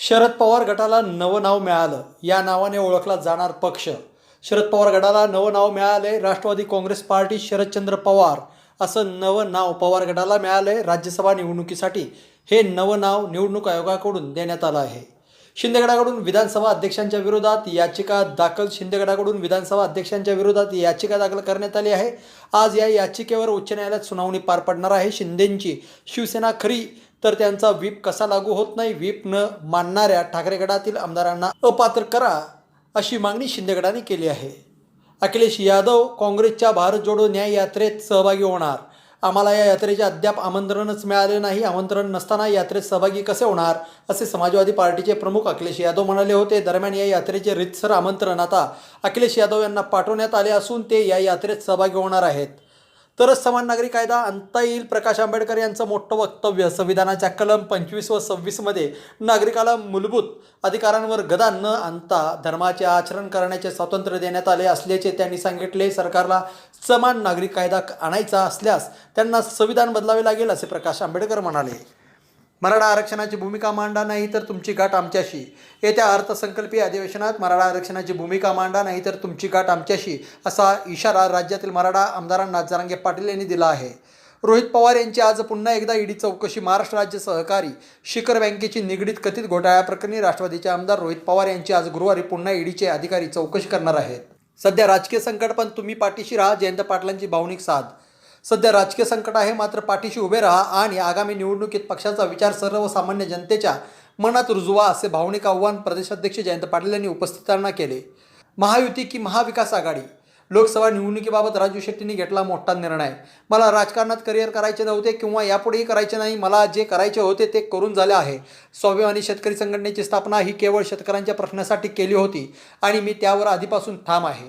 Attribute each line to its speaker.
Speaker 1: शरद पवार गटाला नवं नाव मिळालं. या नावाने ओळखला जाणार पक्ष. शरद पवार गटाला नवं नाव मिळाले राष्ट्रवादी काँग्रेस पार्टी शरदचंद्र पवार. असं नवं नाव पवार गटाला मिळालंय राज्यसभा निवडणुकीसाठी. हे नवं नाव निवडणूक आयोगाकडून देण्यात आलं आहे. शिंदेगडाकडून विधानसभा अध्यक्षांच्या विरोधात याचिका दाखल शिंदेगडाकडून विधानसभा अध्यक्षांच्या विरोधात याचिका दाखल करण्यात आली आहे. आज या याचिकेवर उच्च न्यायालयात सुनावणी पार पडणार आहे शिंदेंची. शिवसेना खरी तर त्यांचा व्हीप कसा लागू होत नाही व्हीप न मानणाऱ्या ठाकरे गटातील आमदारांना अपात्र करा अशी मागणी शिंदेगडाने केली आहे. अखिलेश यादव काँग्रेसच्या भारत जोडो न्याय यात्रेत सहभागी होणार. आम्हाला या यात्रेचे अद्याप आमंत्रणच मिळाले नाही आमंत्रण नसताना यात्रेत सहभागी कसे होणार असे समाजवादी पार्टीचे प्रमुख अखिलेश यादव म्हणाले होते. दरम्यान या यात्रेचे रितसर आमंत्रण आता अखिलेश यादव यांना पाठवण्यात आले असून ते या यात्रेत सहभागी होणार आहेत. तरच समान नागरिक कायदा आणता येईल. प्रकाश आंबेडकर यांचं मोठं वक्तव्य संविधानाच्या कलम पंचवीस व सव्वीसमध्ये नागरिकाला मूलभूत अधिकारांवर गदा न आणता धर्माचे आचरण करण्याचे स्वातंत्र्य देण्यात आले असल्याचे त्यांनी सांगितले. सरकारला समान नागरिक कायदा आणायचा असल्यास त्यांना संविधान बदलावे लागेल असे प्रकाश आंबेडकर म्हणाले. मराठा आरक्षणाची भूमिका मांडा नाही तर तुमची गाठ आमच्याशी. येत्या अर्थसंकल्पीय अधिवेशनात मराठा आरक्षणाची भूमिका मांडा नाही तर तुमची गाठ आमच्याशी असा इशारा राज्यातील मराठा आमदारांना जरांगे पाटील यांनी दिला आहे. रोहित पवार यांची आज पुन्हा एकदा ईडी चौकशी महाराष्ट्र राज्य सहकारी शिखर बँकेची निगडीत कथित घोटाळ्याप्रकरणी राष्ट्रवादीचे आमदार रोहित पवार यांची आज गुरुवारी पुन्हा ईडीचे अधिकारी चौकशी करणार आहेत. सध्या राजकीय संकट पण तुम्ही पाठीशी राहा. जयंत पाटलांची भावनिक साथ सध्या राजकीय संकट आहे मात्र पाठीशी उभे राहा आणि आगामी निवडणुकीत पक्षाचा विचार सर्वसामान्य जनतेच्या मनात रुजवा असे भावनिक आव्हान प्रदेशाध्यक्ष जयंत पाटील यांनी उपस्थितांना केले. महायुती की महाविकास आघाडी? लोकसभा निवडणुकीबाबत राजू शेट्टींनी घेतला मोठा निर्णय. मला राजकारणात करिअर करायचे नव्हते किंवा यापुढेही करायचे नाही मला जे करायचे होते ते करून झाले आहे. स्वाभिमानी शेतकरी संघटनेची स्थापना ही केवळ शेतकऱ्यांच्या प्रश्नासाठी केली होती आणि मी त्यावर आधीपासून ठाम आहे.